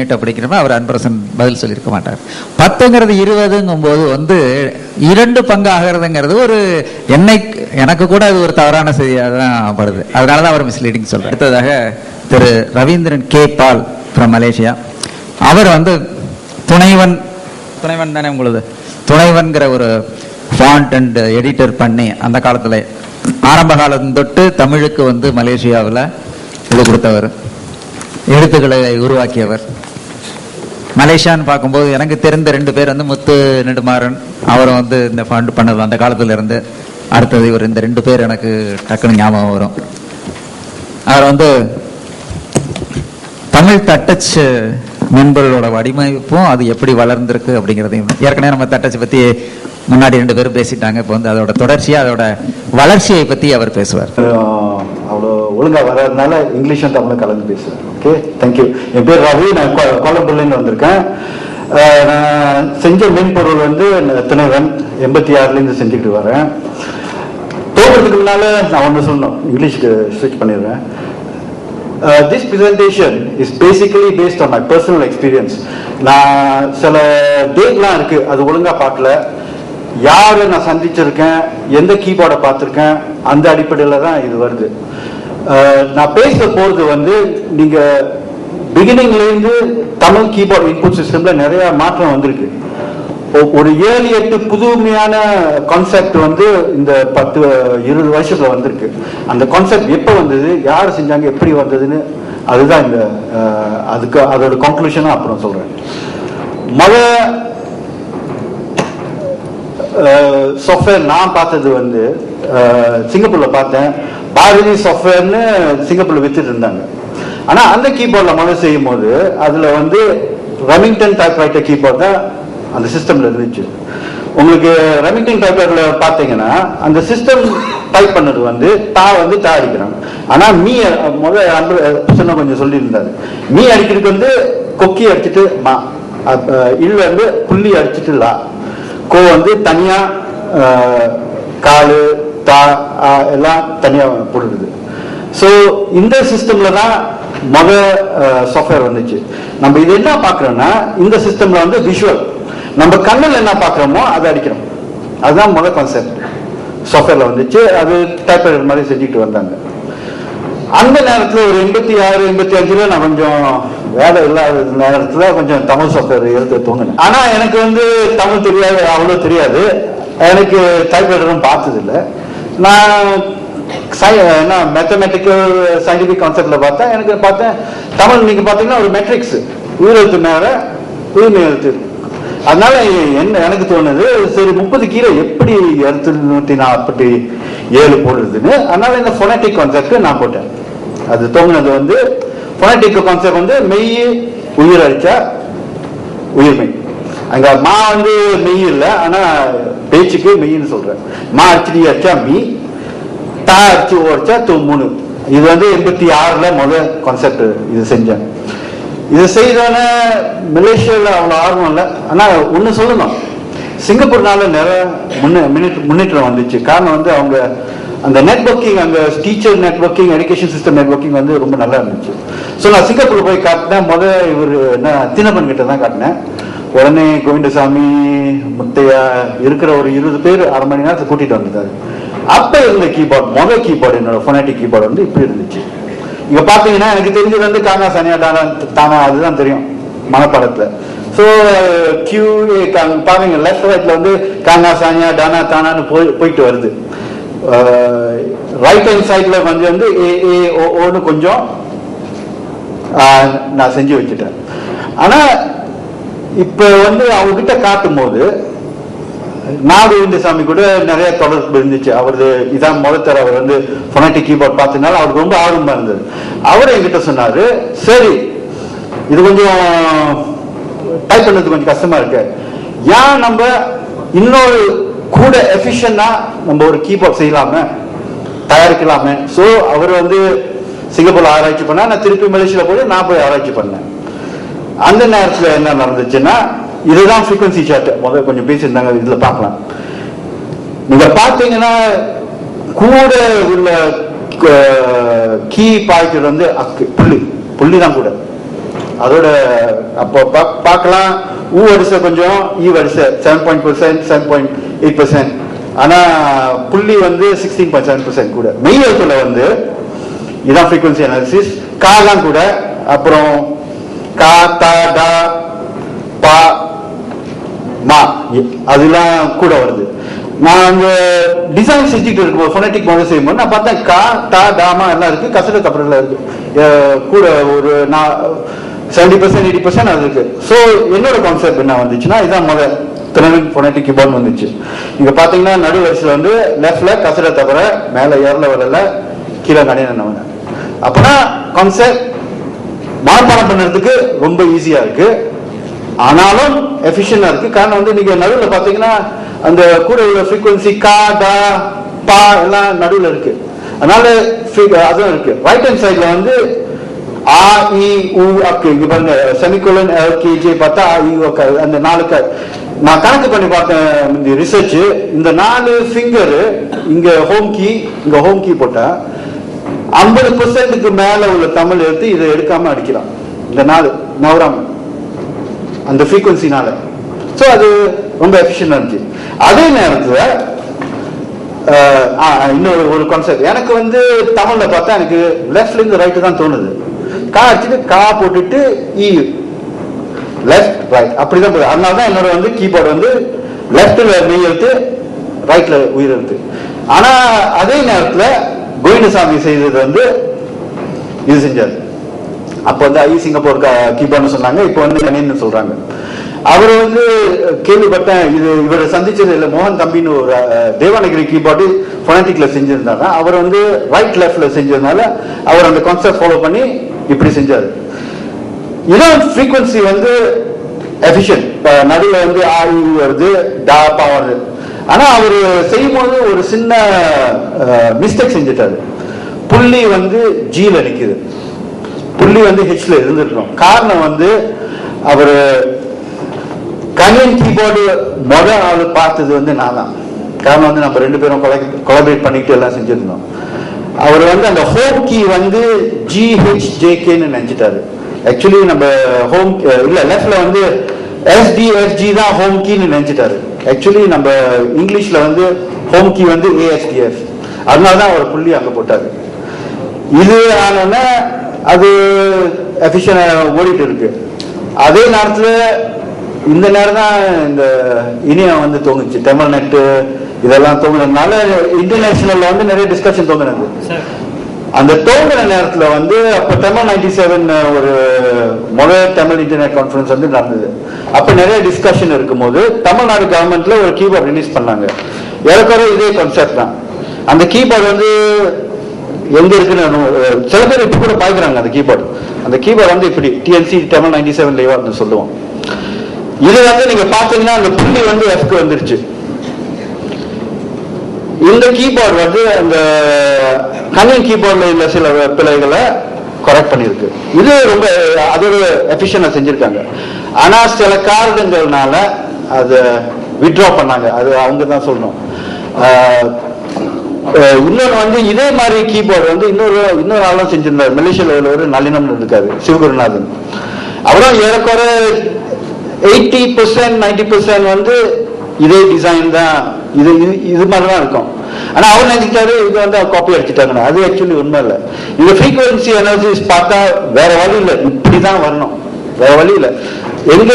நீட்டை படிக்கிறப்ப அவர் அன்பரசன் பதில் சொல்லியிருக்க மாட்டார். பத்துங்கிறது இருபதுங்கும் போது வந்து இரண்டு பங்கு ஆகிறதுங்கிறது ஒரு என்னை எனக்கு கூட அது ஒரு தவறான செய்தியாக தான் படுது. அதனால தான் அவர் மிஸ்லீடிங் சொல்கிறார் அடுத்ததாக திரு Ravindran K Paul from Malaysia அவர் வந்து துணைவன் துணைவன் தானே உங்களது? துணைவன்கிற ஒரு ஃபாண்ட் அண்ட் எடிட்டர் பண்ணி அந்த காலத்தில் ஆரம்ப காலம் தொட்டு தமிழுக்கு வந்து மலேசியாவில் இது கொடுத்தவர் எழுத்துக்களை உருவாக்கியவர். மலேசியான்னு பார்க்கும்போது எனக்கு தெரிந்த ரெண்டு பேர் வந்து முத்து நெடுமாறன் அவரும் வந்து இந்த ஃபண்ட் பண்ணது அந்த காலத்துல இருந்து அடுத்தது இவர் இந்த ரெண்டு பேர் எனக்கு டக்குன்னு ஞாபகம் வரும். அவர் வந்து தமிழ் தட்டச் மென்பொருளோட வடிவமைப்பும் அது எப்படி வளர்ந்திருக்கு அப்படிங்கிறதையும் ஏற்கனவே நம்ம தட்டச்சை பத்தி முன்னாடி ரெண்டு பேரும் பேசிட்டாங்க. இப்போ வந்து அதோட தொடர்ச்சியா அதோட வளர்ச்சியை பத்தி அவர் பேசுவார். ஒழுங்காக வராதனால ஒழுங்கா இங்கிலீஷும் தமிழும் கலந்து பேசுவேன். ஓகே தேங்க்யூ என் பேர் ரவி நான் கோ- வந்திருக்கேன். நான் செஞ்ச மென்பொருள் வந்து துணைவன் எண்பத்தி ஆறுலேருந்து செஞ்சுக்கிட்டு வரேன். தோன்றதுக்கு முன்னால் நான் ஒன்று சொல்லணும். இங்கிலீஷ்க்கு ஸ்விட்ச் பண்ணிடுறேன். This presentation is basically based on my personal experience நான் சில டேட்லாம் இருக்கு அது ஒழுங்காக பார்க்கல. யாரை நான் சந்திச்சிருக்கேன் எந்த கீபோர்டை பார்த்துருக்கேன் அந்த அடிப்படையில் தான் இது வருது. நான் பேச போகிறது வந்து நீங்கள் பிகினிங்லேருந்து தமிழ் கீபோர்ட் இன்புட் சிஸ்டமில் நிறைய மாற்றம் வந்திருக்கு. ஒரு ஏழு எட்டு புதுமையான கான்செப்ட் வந்து இந்த பத்து இருபது வருஷத்துல வந்திருக்கு. அந்த கான்செப்ட் எப்போ வந்தது யார் செஞ்சாங்க எப்படி வந்ததுன்னு அதுதான் இந்த அதுக்கு அதோட கன்க்ளூஷனும் அப்புறம் சொல்றேன். மொத சாஃப்ட்வேர் நான் பார்த்தது வந்து சிங்கப்பூரில் சிங்கப்பூர்ல பார்த்தேன். பாரதி சாஃப்ட்வேர்னு சிங்கப்பூர்ல வித்துட்டு இருந்தாங்க. ஆனா அந்த கீபோர்ட்ல முதல்ல செய்யும் போது அதுல வந்து ரெமிங்டன் டைப் ரைட்டர் கீபோர்ட் தான் அந்த சிஸ்டம்ல இருந்துச்சு. உங்களுக்கு ரெமிங்டன் டைப்ரைட்டர்ல பார்த்தீங்கன்னா அந்த சிஸ்டம் டைப் பண்ணது வந்து தா வந்து தா அடிக்கிறாங்க. ஆனா மீ முதல் அன்பு சொன்ன கொஞ்சம் சொல்லியிருந்தாரு. மீ அடிக்கிறதுக்கு வந்து கொக்கி அடிச்சுட்டு மா இல் வந்து புள்ளி அடிச்சிட்டு லா. கோ வந்து தனியா காலு தா ஆ, எல்லாம் தனியாக போடுறது ஸோ இந்த சிஸ்டம்ல தான் மொத சாஃப்ட்வேர் வந்துச்சு. நம்ம இது என்ன பார்க்குறோன்னா இந்த சிஸ்டம்ல வந்து விஷுவல் நம்ம கண்ணில் என்ன பார்க்குறோமோ அதை அடிக்கிறோம். அதுதான் முத கான்செப்ட் சாஃப்ட்வேர்ல வந்துச்சு அது டைப்ரைட்டர் மாதிரி செஞ்சுட்டு வந்தாங்க. அந்த நேரத்தில் ஒரு எண்பத்தி ஆறு எண்பத்தி அஞ்சுல நான் கொஞ்சம் வேலை இல்லாத நேரத்தில் கொஞ்சம் தமிழ் சாஃப்ட்வேர் எழுத தூங்கினேன். ஆனால் எனக்கு வந்து தமிழ் தெரியாது அவ்வளோ தெரியாது. எனக்கு டைப்ரைட்டரும் பார்த்ததில்லை. நான் சை- என்ன மேத்தமெட்டிக்கல் சயின்டிபிக் கான்செப்டில் பார்த்தேன். எனக்கு பார்த்தேன் தமிழ் நீங்கள் பார்த்தீங்கன்னா ஒரு மெட்ரிக்ஸ் உயிரெழுத்து மேலே உயிர்மை எழுத்து. அதனால என்ன எனக்கு தோணுது சரி முப்பது கீரை எப்படி எழுத்து நூற்றி நாற்பத்தி ஏழு போடுறதுன்னு அதனால இந்த ஃபொனட்டிக் கான்செப்ட் நான் போட்டேன். அது தோணுனது வந்து ஃபொனட்டிக் கான்செப்ட் வந்து மெய் உயிர் அழிச்சா உயிர்மை. அங்க மா வந்து மெய் இல்லை ஆனா பேச்சுக்கு மெய்ன்னு சொல்றேன். மா அச்சடி அச்சா மீ தா அச்சு ஓடிச்சா தூ மூணு. இது வந்து எண்பத்தி ஆறுல முதல் கான்செப்ட் இது செஞ்சேன். இது செய்தான மலேசியாவில் அவ்வளோ ஆர்வம் இல்லை. ஆனால் ஒன்று சொல்லணும். சிங்கப்பூர்னால நிறைய முன்னே முன்னேற்றம் வந்துச்சு. காரணம் வந்து அவங்க அந்த நெட்வொர்க்கிங் அங்கே teacher networking education system networking வந்து ரொம்ப நல்லா இருந்துச்சு. ஸோ நான் சிங்கப்பூர் போய் காட்டினேன். முத இவர் என்ன தினப்பன் கிட்ட தான் காட்டினேன். உடனே கோவிந்தசாமி முத்தையா இருக்கிற ஒரு இருபது பேர் அரை மணி நேரத்தை கூட்டிட்டு வந்துட்டாரு. அப்ப இருந்த கீபோர்ட் முதல் கீபோர்டு என்னோட ஃபோனாட்டிக் கீபோர்டு வந்து இப்படி இருந்துச்சு. இங்க பாத்தீங்கன்னா எனக்கு தெரிஞ்சது வந்து காங்கா சனியா தானா தானா அதுதான் தெரியும் மனப்படத்துல. ஸோ கியூ பாருங்க லெஃப்ட் ரைட்ல வந்து காங்கா சானியா டானா தானான்னு போய் போயிட்டு வருது. ரைட் ஹேண்ட் சைட்ல கொஞ்சம் வந்து ஏ ஏ ஓ ஓன்னு கொஞ்சம் ஆஹ், நான் செஞ்சு வச்சுட்டேன். ஆனா இப்போ வந்து அவங்ககிட்ட காட்டும் போது நாகவேந்தசாமி கூட நிறைய தொடர்பு இருந்துச்சு. அவரது இதான் முதத்தர் அவர் வந்து ஃபொனட்டிக் கீபோர்ட் பார்த்ததுனால அவருக்கு ரொம்ப ஆர்வமாக இருந்தது. அவர் என்கிட்ட சொன்னார் சரி இது கொஞ்சம் டைப் பண்ணது கொஞ்சம் கஷ்டமாக இருக்கு. ஏன் நம்ம இன்னொரு கூட எஃபிஷியண்டாக நம்ம ஒரு கீபோர்ட் செய்யலாமே தயாரிக்கலாமே? ஸோ அவர் வந்து சிங்கப்பூர்ல ஆராய்ச்சி பண்ணா நான் திருப்பி மலேசியால போய் நான் போய் ஆராய்ச்சி பண்ணேன். அந்த நேரத்துல என்ன நடந்துச்சுன்னா இதுதான் ஃப்ரீக்வன்சி சார்ட் முதல்ல கொஞ்சம் பேசியிருந்தாங்க இதுல பார்க்கலாம். நீங்கள் பார்த்தீங்கன்னா கூட உள்ள கீ பாய்ச்சல் வந்து அக்கு புள்ளி. புள்ளி தான் கூட. அதோட அப்போ பா- பார்க்கலாம். ஊ வரிசை கொஞ்சம் ஈ வரிசை. Seven point percent seven point eight percent ஆனால் புள்ளி வந்து சிக்ஸ்டீன் பாயிண்ட் செவன் பர்சன்ட் கூட. மெய் எழுத்துல வந்து இதான் ஃப்ரீக்வன்சி அனாலிசிஸ் காலாம் கூட. அப்புறம் கா தா டா பா மா. இ- அதெல்லாம் கூட வருது. நான் அந்த டிசைன் செஞ்சுட்டு இருக்கும்போது ஃபோனட்டிக் மாடல் செய்யும்போது நான் பார்த்தேன் கா டா டாமா எல்லாம் இருக்கு. கசட கப்பரில் இருக்கு. கூட ஒரு நான் செவன்டி பர்சன்ட் எயிட்டி பர்சன்ட் அது இருக்கு. ஸோ என்னோட கான்செப்ட் என்ன வந்துச்சுன்னா இதான் முதல் திருநெல்வேலி ஃபோனட்டிக் கீபோர்ட் வந்துச்சு. இங்க பாத்தீங்கன்னா நடு வரிசையில் வந்து லெஃப்ட்ல கசட தவிர மேல ஏர்ல வரல கீழே கடையின அப்பனா கான்செப்ட் மனப்பாடம் பண்ணுறதுக்கு ரொம்ப ஈஸியா இருக்கு. ஆனாலும் எஃபிஷியண்டா இருக்கு. காரணம் வந்து நீங்க நடுவில் பாத்தீங்கன்னா அந்த கூட உள்ள ஃப்ரீக்வன்சி கா டா பா எல்லாம் நடுவில் இருக்கு. அதனால அதுவும் இருக்கு. ரைட் ஹேண்ட் சைடுல வந்து ஆ இ உ அக்கு இங்க பாருங்க செமிகுலன் எல்கேஜி பார்த்தா ஆ இ அக்கு அந்த நாலு க நான் கணக்கு பண்ணி பார்த்தேன் இந்த ரிசர்ச் இந்த நாலு ஃபிங்கர் இங்க ஹோம் கீ இங்க ஹோம் கீ போட்டேன் ஐம்பது பர்சன்ட்டுக்கு மேல உள்ள தமிழ் எடுத்து இதை எடுக்காம அடிக்கிறான். இந்த நாள் நவராம் அந்த ஃப்ரீக்வன்சினால ஸோ அது ரொம்ப எஃபிஷியன்டாக இருந்துச்சு. அதே நேரத்தில் இன்னொரு ஒரு கான்செப்ட் எனக்கு வந்து தமிழில் பார்த்தா எனக்கு லெஃப்ட்ல இருந்து ரைட்டு தான் தோணுது. கா அடிச்சுட்டு கா போட்டுட்டு இ. லெஃப்ட் ரைட் அப்படிதான் போகுது. அதனால தான் என்னோட வந்து கீபோர்டு வந்து லெஃப்ட்டில் மெய் எழுத்து ரைட்டில் உயிர் எழுத்து. ஆனால் அதே நேரத்தில் கோவிந்தசாமி செய்தது வந்து இது செஞ்சார் அப்போ வந்து ஐ சிங்கப்பூர் கீபோர்ட்னு சொன்னாங்க. இப்போ வந்து கணின்னு சொல்றாங்க. அவர் வந்து கேள்விப்பட்டேன். இது இவரை சந்திச்சது இல்லை. மோகன் தம்பின்னு ஒரு தேவநகிரி கீபோர்டு ஃபொனட்டிக்ல செஞ்சிருந்தாங்க அவர் வந்து ரைட் லெஃப்ட்ல செஞ்சதுனால அவர் அந்த கான்செப்ட் ஃபாலோ பண்ணி இப்படி செஞ்சார். இதான் ஃப்ரீக்வன்சி வந்து எஃபிஷியன்ட் நடுவில் வந்து ஆயு வருது டா பா வருது. ஆனால் அவர் செய்யும்போது ஒரு சின்ன மிஸ்டேக் செஞ்சுட்டாரு. புள்ளி வந்து ஜியில் நிற்கிது புள்ளி வந்து ஹெச்ல இருந்திருக்கணும். காரணம் வந்து அவர் கணியன் கீபோர்டு முத ஆள் பார்த்தது வந்து நான் தான் காரணம் வந்து நம்ம ரெண்டு பேரும் கொலபரேட் பண்ணிக்கிட்டு எல்லாம் செஞ்சுருந்தோம். அவர் வந்து அந்த ஹோம் கீ வந்து ஜிஹெச் ஜேகேன்னு நினச்சிட்டாரு. ஆக்சுவலி நம்ம ஹோம் இல்லை லெஃப்டில் வந்து எஸ்டிஎஸ்ஜி தான் ஹோம் கீன்னு நினச்சிட்டாரு. ஆக்சுவலி நம்ம இங்கிலீஷ்ல வந்து ஹோம் கீ வந்து ஏஎஸ்டிஎஃப் அதனால தான் அவர் புள்ளி அங்க போட்டாரு. இது ஆனோன்னா அது எஃபிஷியன் ஓடிட்டு இருக்கு. அதே நேரத்துல இந்த நேரம் தான் இந்த இணையம் வந்து தோங்குச்சு தமிழ் நெட்டு இதெல்லாம் தோங்குனதுனால இன்டர்நேஷனல்ல வந்து நிறைய டிஸ்கஷன் தோங்குனது அந்த தோங்குற நேரத்தில் வந்து அப்போ தமிழ் நைன்டி செவன் ஒரு முதல் தமிழ் இன்டர்நெட் கான்ஃபரன்ஸ் வந்து நடந்தது. அப்போ நிறைய டிஸ்கஷன் இருக்கும்போது தமிழ்நாடு கவர்மெண்ட்ல ஒரு கீபோர்ட் ரிலீஸ் பண்ணாங்க. ஏறக்குறைய இதே கான்செப்ட் தான். அந்த கீபோர்டு வந்து எங்க இருக்குன்னு சில பேர் இப்ப கூட பாய்க்கிறாங்க அந்த கீபோர்டு அந்த கீபோர்டு வந்து இப்படி டிஎன்சி தமிழ் நைன்டி செவன் லைவா சொல்லுவோம். இது வந்து நீங்க பாத்தீங்கன்னா அந்த புள்ளி வந்து எஃப்க்கு வந்துருச்சு. இந்த கீபோர்டு வந்து அந்த கணினி கீபோர்டில் உள்ள சில பிழைகளை கரெக்ட் பண்ணியிருக்கு. இது ரொம்ப அதோட எஃபிஷியனாக செஞ்சுருக்காங்க. ஆனால் சில காரணங்கள்னால அதை வித்ட்ரா பண்ணாங்க. அது அவங்க தான் சொல்லணும். இன்னொன்று வந்து இதே மாதிரி கீபோர்டு வந்து இன்னொரு இன்னொரு ஆளும் செஞ்சிருந்தார். மலேசியாவில் ஒரு நளினம் இருக்காரு சிவகுருநாதன். அவரும் ஏறக்குறை எயிட்டி பர்சன்ட் நைன்டி பர்சன்ட் வந்து இதே டிசைன் தான். இது இது இது மாதிரி தான் இருக்கும். ஆனா அவர் நினைக்கிறாரு இது வந்து காப்பி அடிச்சுட்டாங்க அது ஆக்சுவலி உண்மை இல்லை. இந்த ஃப்ரீக்வன்சி எனர்ஜிஸ் பார்த்தா வேற வழி இல்லை. இப்படி தான் வரணும். வேற வழி இல்லை. எங்க